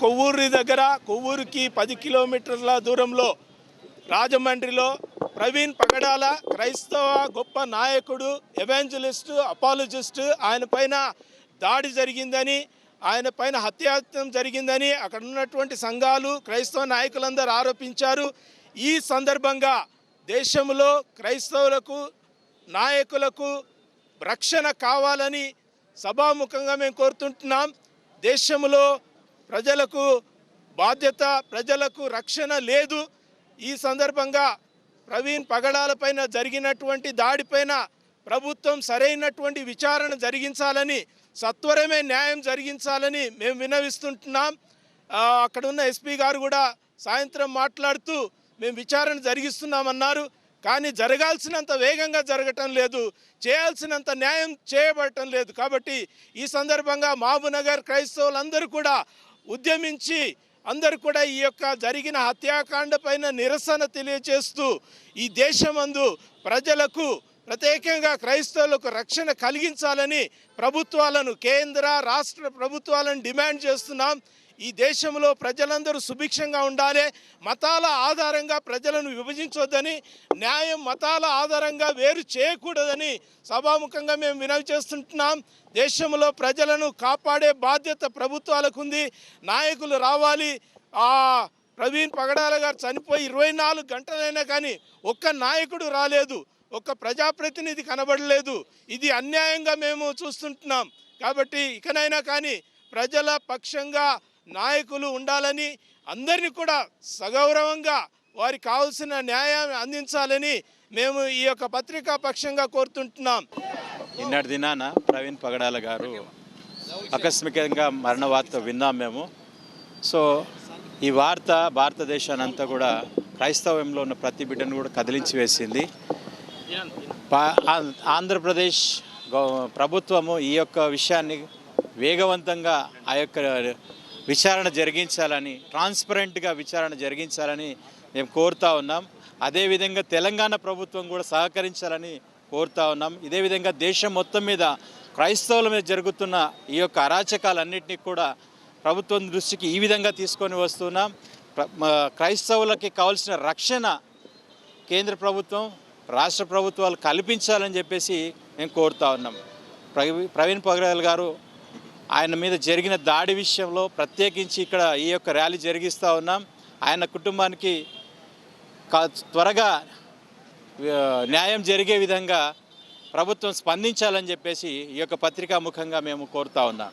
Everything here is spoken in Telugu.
కొవ్వూరి దగ్గర కొవ్వూరుకి పది కిలోమీటర్ల దూరంలో రాజమండ్రిలో ప్రవీణ్ పగడాల క్రైస్తవ గొప్ప నాయకుడు ఎవాంజలిస్టు అపాలజిస్టు ఆయన పైన దాడి జరిగిందని ఆయన పైన హత్యాయత్నం జరిగిందని అక్కడ ఉన్నటువంటి సంఘాలు క్రైస్తవ నాయకులందరూ ఆరోపించారు. ఈ సందర్భంగా దేశంలో క్రైస్తవులకు నాయకులకు రక్షణ కావాలని సభాముఖంగా మేము కోరుతుంటున్నాం. దేశంలో ప్రజలకు బాధ్యత ప్రజలకు రక్షణ లేదు. ఈ సందర్భంగా ప్రవీణ్ పగడాలపైన జరిగినటువంటి దాడిపైన ప్రభుత్వం సరైనటువంటి విచారణ జరిగించాలని సత్వరమే న్యాయం జరిగించాలని మేము వినవిస్తుంటున్నాం. అక్కడున్న అక్కడ ఉన్న ఎస్పీ గారు కూడా సాయంత్రం మాట్లాడుతూ మేము విచారణ జరిగిస్తున్నామన్నారు. కానీ జరగాల్సినంత వేగంగా జరగటం లేదు. చేయాల్సినంత న్యాయం చేయబడటం లేదు. కాబట్టి ఈ సందర్భంగా మహబూబ్నగర్ క్రైస్తవులందరూ కూడా ఉద్యమించి అందరు కూడా ఈ యొక్క జరిగిన హత్యాకాండ పైన నిరసన తెలియజేస్తూ ఈ దేశమందు ప్రజలకు ప్రత్యేకంగా క్రైస్తవులకు రక్షణ కలిగించాలని ప్రభుత్వాలను కేంద్ర రాష్ట్ర ప్రభుత్వాలను డిమాండ్ చేస్తున్నాం. ఈ దేశంలో ప్రజలందరూ సుభిక్షంగా ఉండాలి మతాల ఆధారంగా ప్రజలను విభజించొద్దని న్యాయం మతాల ఆధారంగా వేరు చేయకూడదని సభాముఖంగా మేము వినవి చేస్తుంటున్నాం. దేశంలో ప్రజలను కాపాడే బాధ్యత ప్రభుత్వాలకు ఉంది నాయకులు రావాలి. ఆ ప్రవీణ్ పగడాల గారు చనిపోయి ఇరవై నాలుగు గంటలైనా కానీ ఒక్క నాయకుడు రాలేదు. ఒక్క ప్రజాప్రతినిధి కనబడలేదు. ఇది అన్యాయంగా మేము చూస్తుంటున్నాం. కాబట్టి ఇకనైనా కానీ ప్రజల పక్షంగా నాయకులు ఉండాలని అందరినీ కూడా సగౌరవంగా వారికి కావాల్సిన న్యాయాన్ని అందించాలని మేము ఈ యొక్క పత్రికా పక్షంగా కోరుతుంటున్నాం. నిన్నటి దినాన ప్రవీణ్ పగడాల గారు ఆకస్మికంగా మరణ వార్త విన్నాం మేము. సో ఈ వార్త భారతదేశాన్ని అంతా కూడా క్రైస్తవంలో ఉన్న ప్రతి బిడ్డను కూడా కదిలించి వేసింది. ఆంధ్రప్రదేశ్ ప్రభుత్వము ఈ యొక్క విషయాన్ని వేగవంతంగా ఆ యొక్క విచారణ జరిగించాలని ట్రాన్స్పరెంట్గా విచారణ జరిగించాలని మేము కోరుతా ఉన్నాం. అదేవిధంగా తెలంగాణ ప్రభుత్వం కూడా సహకరించాలని కోరుతా ఉన్నాం. ఇదే విధంగా దేశం మొత్తం మీద క్రైస్తవుల మీద జరుగుతున్న ఈ యొక్క అరాచకాలన్నింటినీ కూడా ప్రభుత్వం దృష్టికి ఈ విధంగా తీసుకొని వస్తున్నాం. క్రైస్తవులకి కావాల్సిన రక్షణ కేంద్ర ప్రభుత్వం రాష్ట్ర ప్రభుత్వాలు కల్పించాలని చెప్పేసి మేము కోరుతా ఉన్నాం. ప్రవీ ప్రవీణ్ పగడాల్ గారు ఆయన మీద జరిగిన దాడి విషయంలో ప్రత్యేకించి ఇక్కడ ఈ యొక్క ర్యాలీ జరిగిస్తూ ఉన్నాం. ఆయన కుటుంబానికి కా- త్వరగా న్యాయం జరిగే విధంగా ప్రభుత్వం స్పందించాలని చెప్పేసి ఈ యొక్క పత్రికా ముఖంగా మేము కోరుతా ఉన్నాం.